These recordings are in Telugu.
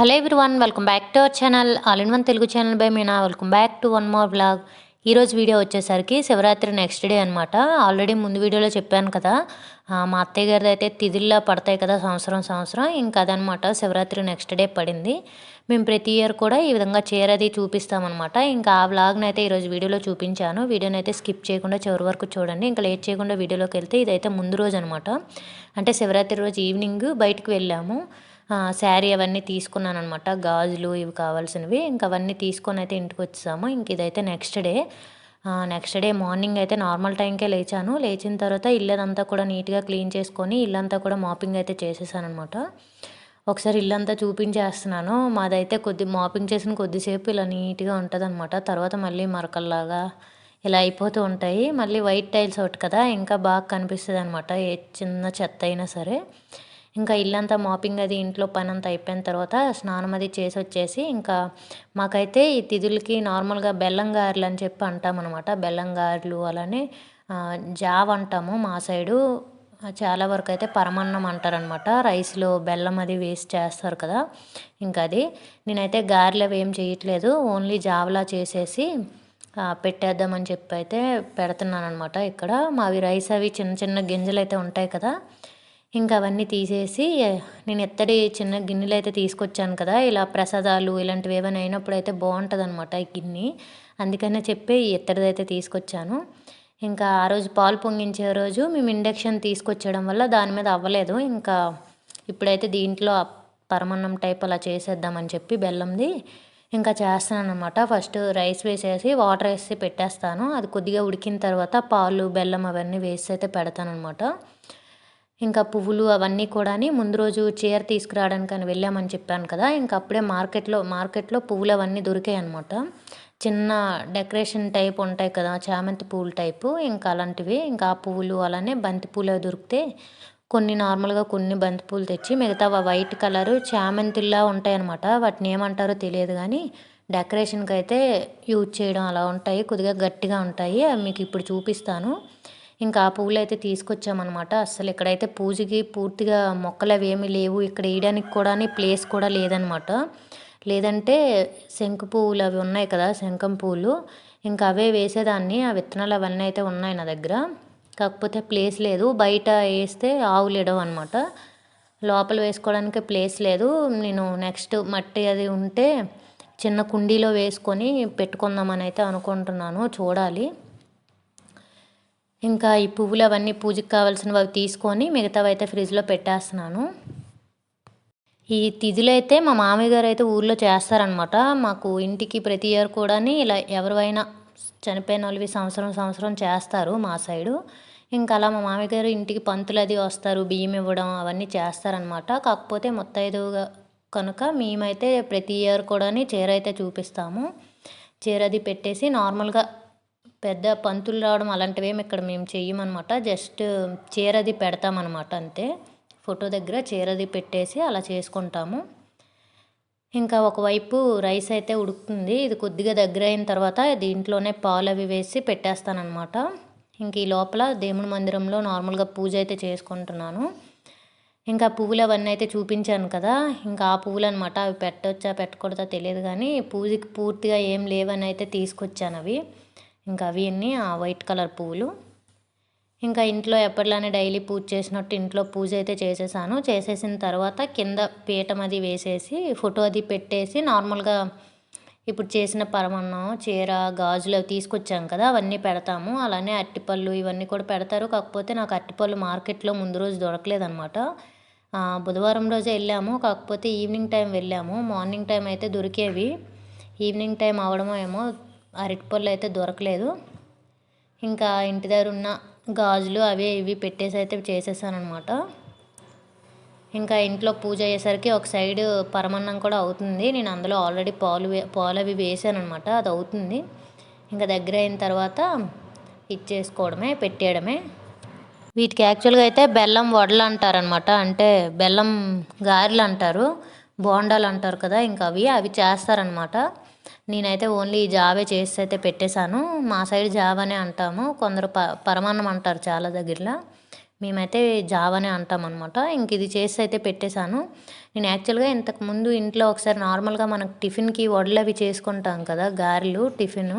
Hello everyone welcome back to our channel all in one Telugu channel by Meena. Welcome back to one more blog ఈరోజు వీడియో వచ్చేసరికి శివరాత్రి నెక్స్ట్ డే అనమాట ఆల్రెడీ ముందు వీడియోలో చెప్పాను కదా మా అత్తయ్య గారిది అయితే తిథిల్లా పడతాయి కదా సంవత్సరం సంవత్సరం. ఇంకా అదనమాట శివరాత్రి నెక్స్ట్ డే పడింది. మేము ప్రతి ఇయర్ కూడా ఈ విధంగా చీర అది చూపిస్తామన్నమాట. ఇంకా ఆ వ్లాగ్ని అయితే ఈరోజు వీడియోలో చూపించాను. వీడియోని అయితే స్కిప్ చేయకుండా చివరి వరకు చూడండి. ఇంకా లేట్ చేయకుండా వీడియోలోకి వెళ్తే ఇదైతే ముందు రోజు అనమాట అంటే శివరాత్రి రోజు ఈవినింగ్ బయటకు వెళ్ళాము. శారీ అవన్నీ తీసుకున్నాను అనమాట గాజులు ఇవి కావాల్సినవి. ఇంకా అవన్నీ తీసుకొని అయితే ఇంటికి వచ్చేసాము ఇంక ఇదైతే next day next day morning అయితే నార్మల్ టైంకే లేచాను. లేచిన తర్వాత ఇల్లంతా కూడా నీట్గా క్లీన్ చేసుకొని ఇల్లంతా కూడా మాపింగ్ అయితే చేసేసాను అనమాట ఒకసారి ఇల్లంతా చూపించేస్తున్నాను. మాదైతే కొద్ది మాపింగ్ చేసిన కొద్దిసేపు ఇలా నీట్గా ఉంటుంది అనమాట తర్వాత మళ్ళీ మరకల్లాగా ఇలా అయిపోతూ ఉంటాయి. మళ్ళీ వైట్ టైల్స్ ఒకటి కదా ఇంకా బాగా కనిపిస్తుంది అనమాట ఏ చిన్న చెత్త అయినా సరే. ఇంకా ఇల్లంతా మాపింగ్ అది ఇంట్లో పని అంతా అయిపోయిన తర్వాత స్నానం అది చేసి వచ్చేసి ఇంకా మాకైతే ఈ తిథులకి నార్మల్గా బెల్లం గారెలు అని చెప్పి అంటాం అనమాట బెల్లం గారెలు అలానే జావ్ అంటాము మా సైడు. చాలా వరకు అయితే పరమన్నం అంటారనమాట రైస్లో బెల్లం అది వేసి చేస్తారు కదా. ఇంకా అది. నేనైతే గారెలు అవి ఏం చేయట్లేదు. ఓన్లీ జావలా చేసేసి పెట్టేద్దామని చెప్పి అయితే పెడుతున్నాను అనమాట ఇక్కడ. మావి రైస్ అవి చిన్న చిన్న గింజలు అయితే ఉంటాయి కదా. ఇంకా అవన్నీ తీసేసి నేను ఎత్తడి చిన్న గిన్నెలు అయితే తీసుకొచ్చాను కదా ఇలా ప్రసాదాలు ఇలాంటివి ఏమైనా అయినప్పుడు అయితే బాగుంటుంది అనమాట ఈ గిన్నె. అందుకనే చెప్పి ఈ ఎత్తడిది అయితే తీసుకొచ్చాను. ఇంకా ఆ రోజు పాలు పొంగించే రోజు మేము ఇండక్షన్ తీసుకొచ్చడం వల్ల దాని మీద అవ్వలేదు. ఇంకా ఇప్పుడైతే దీంట్లో పరమన్నం టైప్ అలా చేసేద్దామని చెప్పి బెల్లంది ఇంకా చేస్తాను అనమాట ఫస్ట్ రైస్ వేసేసి వాటర్ వేసి పెట్టేస్తాను. అది కొద్దిగా ఉడికిన తర్వాత పాలు బెల్లం అవన్నీ వేసి అయితే పెడతాను అనమాట ఇంకా పువ్వులు అవన్నీ కూడా ముందు రోజు చీర తీసుకురావడానికి అని వెళ్ళామని చెప్పాను కదా ఇంకా అప్పుడే మార్కెట్లో మార్కెట్లో పువ్వులు అవన్నీ దొరికాయి అనమాట చిన్న డెకరేషన్ టైప్ ఉంటాయి కదా చామంతి పువ్వులు టైపు ఇంకా అలాంటివి ఇంకా ఆ పువ్వులు అలానే బంతి పూలు దొరికితే కొన్ని నార్మల్గా కొన్ని బంతి పూలు తెచ్చి మిగతా వైట్ కలరు చామంతిలా ఉంటాయి అనమాట వాటిని ఏమంటారో తెలియదు కానీ డెకరేషన్కి అయితే యూజ్ చేయడం అలా ఉంటాయి కొద్దిగా గట్టిగా ఉంటాయి మీకు ఇప్పుడు చూపిస్తాను. ఇంకా ఆ పువ్వులు అయితే తీసుకొచ్చామన్నమాట. అసలు ఇక్కడైతే పూజకి పూర్తిగా మొక్కలు అవి ఏమీ లేవు ఇక్కడ వేయడానికి కూడా ప్లేస్ కూడా లేదనమాట లేదంటే శంకు పువ్వులు అవి ఉన్నాయి కదా శంఖం పువ్వులు ఇంకా అవే వేసేదాన్ని. ఆ విత్తనాలు అవన్నీ అయితే ఉన్నాయి నా దగ్గర. కాకపోతే ప్లేస్ లేదు. బయట వేస్తే ఆవులు ఇడవు అనమాట లోపల వేసుకోవడానికి ప్లేస్ లేదు. నేను నెక్స్ట్ మట్టి అది ఉంటే చిన్న కుండీలో వేసుకొని పెట్టుకుందామని అయితే అనుకుంటున్నాను. చూడాలి. ఇంకా ఈ పువ్వులు అవన్నీ పూజకి కావాల్సినవి అవి తీసుకొని మిగతావి అయితే ఫ్రిడ్జ్లో పెట్టేస్తున్నాను. ఈ తిథులు అయితే మా మామయ్య గారు అయితే ఊర్లో చేస్తారనమాట మాకు ఇంటికి ప్రతి ఇయర్ కూడా ఇలా ఎవరివైనా చనిపోయిన వాళ్ళవి సంవత్సరం సంవత్సరం చేస్తారు మా సైడు. ఇంకా అలా మా మామయ్య గారు ఇంటికి పంతులు అది వస్తారు బియ్యం ఇవ్వడం అవన్నీ చేస్తారనమాట కాకపోతే మొత్తైదుగా కనుక మేమైతే ప్రతి ఇయర్ కూడా చీర అయితే చూపిస్తాము. చీర అది పెట్టేసి నార్మల్గా పెద్ద పంతులు రావడం అలాంటివి ఏమి ఇక్కడ మేము చెయ్యమన్నమాట జస్ట్ చీరది పెడతామన్నమాట అంతే. ఫోటో దగ్గర చీరది పెట్టేసి అలా చేసుకుంటాము. ఇంకా ఒకవైపు రైస్ అయితే ఉడుకుతుంది. ఇది కొద్దిగా దగ్గర అయిన తర్వాత దీంట్లోనే పాలు అవి వేసి పెట్టేస్తానమాట ఇంక ఈ లోపల దేవుని మందిరంలో నార్మల్గా పూజ అయితే చేసుకుంటున్నాను. ఇంకా పువ్వులు అవన్నీ అయితే చూపించాను కదా. ఇంకా ఆ పువ్వులు అనమాట అవి పెట్టొచ్చా పెట్టకూడదా తెలియదు కానీ పూజకి పూర్తిగా ఏం లేవని అయితే తీసుకొచ్చాను అవి. ఇంకా అవి అన్నీ ఆ వైట్ కలర్ పువ్వులు. ఇంకా ఇంట్లో ఎప్పటిలానే డైలీ పూజ చేసినట్టు ఇంట్లో పూజ అయితే చేసేసాను. చేసేసిన తర్వాత కింద పీఠం అది వేసేసి ఫోటో అది పెట్టేసి నార్మల్గా ఇప్పుడు చేసిన పరమన్నం చీర గాజులు అవి తీసుకొచ్చాం కదా అవన్నీ పెడతాము. అలానే అరటిపళ్ళు ఇవన్నీ కూడా పెడతారు. కాకపోతే నాకు అరటిపళ్ళు మార్కెట్లో ముందు రోజు దొరకలేదనమాట బుధవారం రోజే వెళ్ళాము. కాకపోతే ఈవినింగ్ టైం వెళ్ళాము. మార్నింగ్ టైం అయితే దొరికేవి. ఈవినింగ్ టైం అవడమో ఏమో అరటిపళ్ళు అయితే దొరకలేదు. ఇంకా ఇంటి దగ్గర ఉన్న గాజులు అవి ఇవి పెట్టేసి అయితే చేసేసానమాట ఇంకా ఇంట్లో పూజ అయ్యేసరికి ఒక సైడ్ పరమన్నం కూడా అవుతుంది. నేను అందులో ఆల్రెడీ పాలు పాలు అవి వేసాను అనమాట అది అవుతుంది. ఇంకా దగ్గర అయిన తర్వాత ఇచ్చేసుకోవడమే పెట్టేయడమే. వీటికి యాక్చువల్గా అయితే బెల్లం వడలు అంటారనమాట అంటే బెల్లం గారెలు అంటారు బోండాలు అంటారు కదా ఇంకా అవి అవి చేస్తారనమాట నేనైతే ఓన్లీ జావే చేసి అయితే పెట్టేశాను. మా సైడ్ జావనే అంటాము. కొందరు ప పరమాన్నం అంటారు చాలా దగ్గరలో. మేమైతే జావనే అంటాం అనమాట ఇంక ఇది చేసి అయితే పెట్టేశాను. నేను యాక్చువల్గా ఇంతకుముందు ఇంట్లో ఒకసారి నార్మల్గా మనకు టిఫిన్కి వడలు అవి చేసుకుంటాం కదా గారెలు టిఫిన్.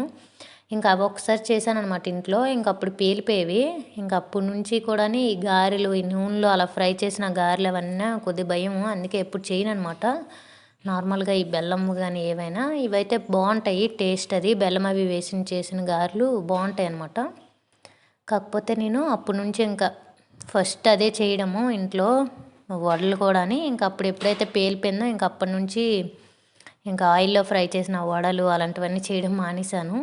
ఇంకా అవి ఒకసారి చేశాను అనమాట ఇంట్లో. ఇంక అప్పుడు పేలిపోయేవి. ఇంకా అప్పటి నుంచి కూడా ఈ గారెలు ఈ నూనెలో అలా ఫ్రై చేసిన గారెలు అవన్నీ కొద్ది భయం అందుకే ఎప్పుడు చేయను అనమాట నార్మల్గా ఈ బెల్లం కానీ ఏవైనా ఇవైతే బాగుంటాయి టేస్ట్ అది. బెల్లం అవి వేసి చేసిన గారెలు బాగుంటాయి అనమాట కాకపోతే నేను అప్పటి నుంచి ఇంకా ఫస్ట్ అదే చేయడము. ఇంట్లో వడలు కూడా ఇంకా అప్పుడు ఎప్పుడైతే పేలిపోయిందో ఇంకా అప్పటి నుంచి ఇంకా ఆయిల్లో ఫ్రై చేసిన వడలు అలాంటివన్నీ చేయడం మానేశాను.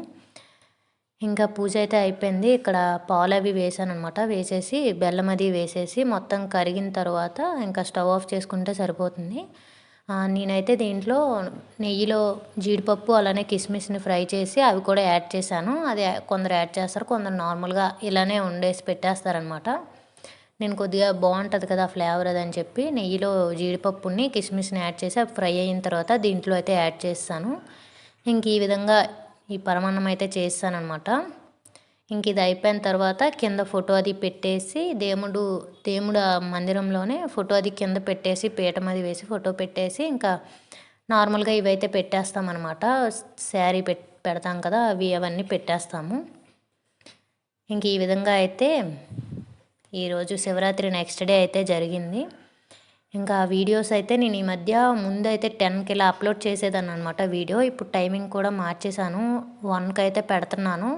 ఇంకా పూజ అయితే అయిపోయింది. ఇక్కడ పాలు అవి వేసాను అనమాట వేసేసి బెల్లం అది వేసేసి మొత్తం కరిగిన తర్వాత ఇంకా స్టవ్ ఆఫ్ చేసుకుంటే సరిపోతుంది. నేనైతే దీంట్లో నెయ్యిలో జీడిపప్పు అలానే కిస్మిస్ని ఫ్రై చేసి అవి కూడా యాడ్ చేశాను. అది కొందరు యాడ్ చేస్తారు కొందరు నార్మల్గా ఇలానే ఉండేసి పెట్టేస్తారనమాట నేను కొద్దిగా బాగుంటుంది కదా ఫ్లేవర్ అది అని చెప్పి నెయ్యిలో జీడిపప్పుని కిస్మిస్ని యాడ్ చేసి అవి ఫ్రై అయిన తర్వాత దీంట్లో అయితే యాడ్ చేస్తాను. ఇంక ఈ విధంగా ఈ పరమాన్నం అయితే చేస్తానమాట ఇంక ఇది అయిపోయిన తర్వాత కింద ఫోటో అది పెట్టేసి దేవుడు దేవుడు మందిరంలోనే ఫోటో అది కింద పెట్టేసి పీఠం అది వేసి ఫోటో పెట్టేసి ఇంకా నార్మల్గా ఇవైతే పెట్టేస్తామన్నమాట. శారీ పెట్ పెడతాం కదా అవి అవన్నీ పెట్టేస్తాము. ఇంక ఈ విధంగా అయితే ఈరోజు శివరాత్రి నెక్స్ట్ డే అయితే జరిగింది. ఇంకా వీడియోస్ అయితే నేను ఈ మధ్య ముందైతే టెన్కి ఇలా అప్లోడ్ చేసేదాన్ని అనమాట వీడియో. ఇప్పుడు టైమింగ్ కూడా మార్చేశాను. వన్కి అయితే పెడుతున్నాను.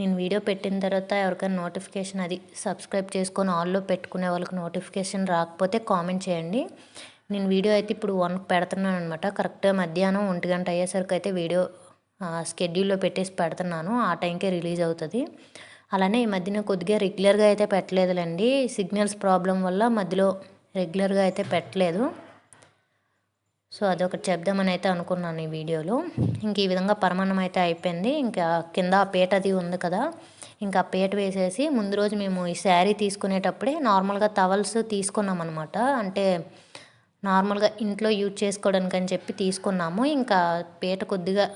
నేను వీడియో పెట్టిన తర్వాత ఎవరికైనా నోటిఫికేషన్ అది సబ్స్క్రైబ్ చేసుకొని ఆల్లో పెట్టుకునే వాళ్ళకి నోటిఫికేషన్ రాకపోతే కామెంట్ చేయండి. నేను వీడియో అయితే ఇప్పుడు వన్ పెడుతున్నాను అనమాట కరెక్ట్గా మధ్యాహ్నం ఒంటి గంట అయ్యేసరికి అయితే వీడియో స్కెడ్యూల్లో పెట్టేసి పెడుతున్నాను. ఆ టైంకే రిలీజ్ అవుతుంది. అలానే ఈ మధ్యన కొద్దిగా రెగ్యులర్గా అయితే పెట్టలేదులేండి. సిగ్నల్స్ ప్రాబ్లం వల్ల మధ్యలో రెగ్యులర్గా అయితే పెట్టలేదు. సో అదొకటి చెప్దామని అయితే అనుకున్నాను ఈ వీడియోలో. ఇంక ఈ విధంగా పరమాన్నం అయితే అయిపోయింది. ఇంకా కింద ఆ పీట అది ఉంది కదా. ఇంకా ఆ పీట వేసేసి ముందు రోజు మేము ఈ శారీ తీసుకునేటప్పుడే నార్మల్గా టవల్స్ తీసుకున్నాం అనమాట అంటే నార్మల్గా ఇంట్లో యూజ్ చేసుకోవడానికి అని చెప్పి తీసుకున్నాము. ఇంకా పీట కొద్దిగా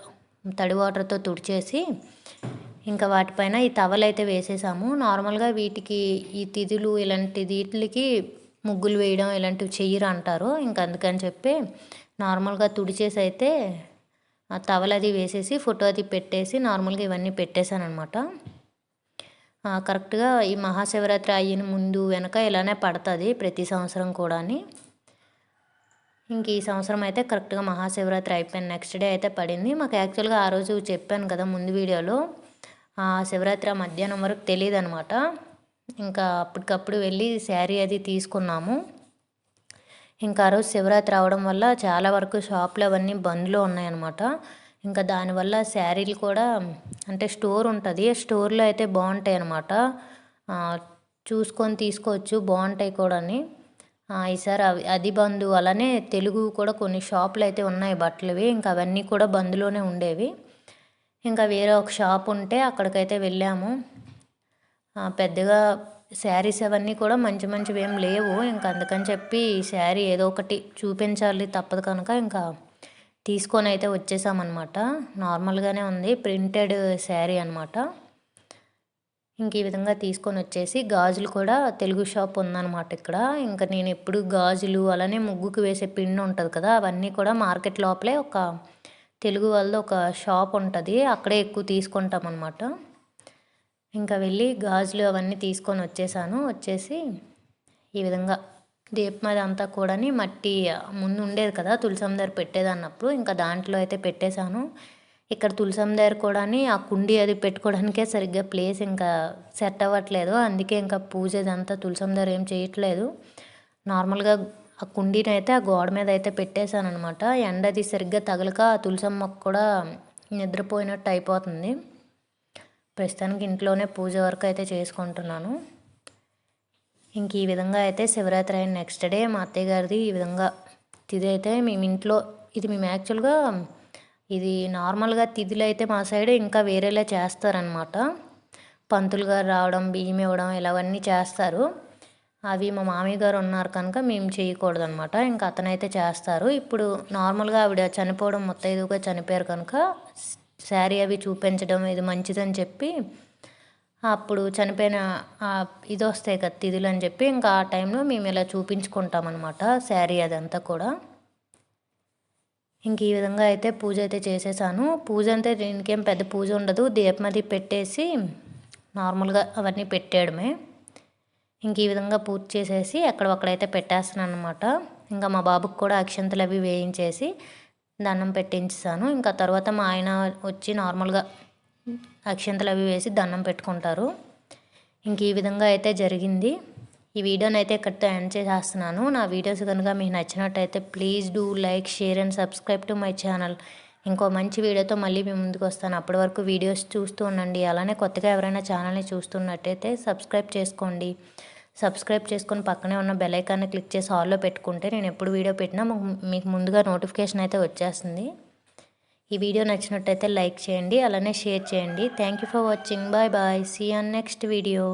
తడి వాటర్తో తుడిచేసి ఇంకా వాటిపైన ఈ టవల్ అయితే వేసేసాము. నార్మల్గా వీటికి ఈ తిథులు ఇలాంటి వీటికి ముగ్గులు వేయడం ఇలాంటివి చెయ్యరు అంటారు. ఇంకా అందుకని చెప్పి నార్మల్గా తుడిచేసి అయితే ఆ తవలది వేసేసి ఫోటో అది పెట్టేసి నార్మల్గా ఇవన్నీ పెట్టేశాను అనమాట కరెక్ట్గా ఈ మహాశివరాత్రి అయిన ముందు వెనక ఇలానే పడుతుంది ప్రతి సంవత్సరం కూడా ఇంక ఈ సంవత్సరం అయితే కరెక్ట్గా మహాశివరాత్రి అయిపోయింది. నెక్స్ట్ డే అయితే పడింది. మాకు యాక్చువల్గా ఆ రోజు చెప్పాను కదా ముందు వీడియోలో. ఆ శివరాత్రి మధ్యాహ్నం వరకు తెలియదు అనమాట ఇంకా అప్పటికప్పుడు వెళ్ళి శారీ అది తీసుకున్నాము. ఇంకా ఆ రోజు శివరాత్రి అవడం వల్ల చాలా వరకు షాపులు అవన్నీ బంద్లో ఉన్నాయన్నమాట. ఇంకా దానివల్ల శారీలు కూడా అంటే స్టోర్ ఉంటుంది. స్టోర్లో అయితే బాగుంటాయి అన్నమాట. చూసుకొని తీసుకోవచ్చు బాగుంటాయి కూడా ఈసారి అవి అది బంధు అలానే తెలుగు కూడా కొన్ని షాపులు అయితే ఉన్నాయి బట్టలవి. ఇంకా అవన్నీ కూడా బంద్లోనే ఉండేవి. ఇంకా వేరే ఒక షాప్ ఉంటే అక్కడికైతే వెళ్ళాము. పెద్దగా శారీస్ అవన్నీ కూడా మంచి మంచివి ఏం లేవు. ఇంకా అందుకని చెప్పి శారీ ఏదో ఒకటి చూపించాలి తప్పదు కనుక ఇంకా తీసుకొని అయితే వచ్చేసామన్నమాట. నార్మల్గానే ఉంది ప్రింటెడ్ శారీ అనమాట ఇంక ఈ విధంగా తీసుకొని వచ్చేసి గాజులు కూడా తెలుగు షాప్ ఉందన్నమాట ఇక్కడ. ఇంకా నేను ఎప్పుడు గాజులు అలానే ముగ్గుకు వేసే పిండి ఉంటుంది కదా అవన్నీ కూడా మార్కెట్ లోపలే ఒక తెలుగు వాళ్ళది ఒక షాప్ ఉంటుంది అక్కడే ఎక్కువ తీసుకుంటాం అనమాట ఇంకా వెళ్ళి గాజులు అవన్నీ తీసుకొని వచ్చేసాను. వచ్చేసి ఈ విధంగా దీపమది అంతా కూడా మట్టి ముందు ఉండేది కదా తులసం దగ్గర పెట్టేదన్నప్పుడు ఇంకా దాంట్లో అయితే పెట్టేశాను. ఇక్కడ తులసం దగ్గర కూడా ఆ కుండీ అది పెట్టుకోవడానికే సరిగ్గా ప్లేస్ ఇంకా సెట్ అవ్వట్లేదు. అందుకే ఇంకా పూజ ఇదంతా తులసం దగ్గర ఏం చేయట్లేదు. నార్మల్గా ఆ కుండీని అయితే ఆ గోడ మీద అయితే పెట్టేశాను అనమాట ఎండ అది సరిగ్గా తగలక ఆ తులసమ్మ కూడా నిద్రపోయినట్టు అయిపోతుంది. ప్రస్తుతానికి ఇంట్లోనే పూజ వరకు అయితే చేసుకుంటున్నాను. ఇంక ఈ విధంగా అయితే శివరాత్రి అయిన నెక్స్ట్ డే మా అత్తయ్య గారిది ఈ విధంగా తిది అయితే మేము ఇంట్లో ఇది మేము యాక్చువల్గా ఇది నార్మల్గా తిథులు అయితే మా సైడ్ ఇంకా వేరేలా చేస్తారనమాట పంతులు గారు రావడం బియ్యం ఇవ్వడం ఇలావన్నీ చేస్తారు. అవి మా మామయ్య గారు ఉన్నారు కనుక మేము చేయకూడదు అనమాట ఇంకా అతనైతే చేస్తారు. ఇప్పుడు నార్మల్గా ఆవిడ చనిపోవడం ముత్తైదుగా చనిపోయారు కనుక శారీ అవి చూపించడం ఇది మంచిదని చెప్పి అప్పుడు చనిపోయిన ఇది వస్తాయి కదా తిథులు అని చెప్పి ఇంకా ఆ టైంలో మేము ఇలా చూపించుకుంటాం అనమాట శారీ అదంతా కూడా. ఇంక ఈ విధంగా అయితే పూజ అయితే చేసేసాను. పూజ అంటే దీనికేం పెద్ద పూజ ఉండదు. దీపం అది పెట్టేసి నార్మల్గా అవన్నీ పెట్టేయడమే. ఇంక ఈ విధంగా పూజ చేసేసి అక్కడక్కడైతే పెట్టేస్తున్నాను అనమాట ఇంకా మా బాబుకి కూడా అక్షంతలు అవి వేయించేసి దండం పెట్టించాను. ఇంకా తర్వాత మా ఆయన వచ్చి నార్మల్గా అక్షంతలు అవి వేసి దండం పెట్టుకుంటారు. ఇంక ఈ విధంగా అయితే జరిగింది. ఈ వీడియోని అయితే ఇక్కడితో ఎండ్ చేసేస్తున్నాను. నా వీడియోస్ కనుక మీకు నచ్చినట్టయితే please do like share and subscribe to my channel. ఇంకో మంచి వీడియోతో మళ్ళీ మీ ముందుకు వస్తాను. అప్పటి వరకు వీడియోస్ చూస్తూ ఉండండి. అలానే కొత్తగా ఎవరైనా ఛానల్ని చూస్తున్నట్టయితే సబ్స్క్రైబ్ చేసుకోండి. సబ్స్క్రైబ్ చేసుకొని పక్కనే ఉన్న బెల్ ఐకాన్ని క్లిక్ చేసి హాల్లో పెట్టుకుంటే నేను ఎప్పుడు వీడియో పెట్టినా మీకు ముందుగా నోటిఫికేషన్ అయితే వచ్చేస్తుంది. ఈ వీడియో నచ్చినట్టయితే లైక్ చేయండి అలానే షేర్ చేయండి. Thank you for watching bye bye see on next video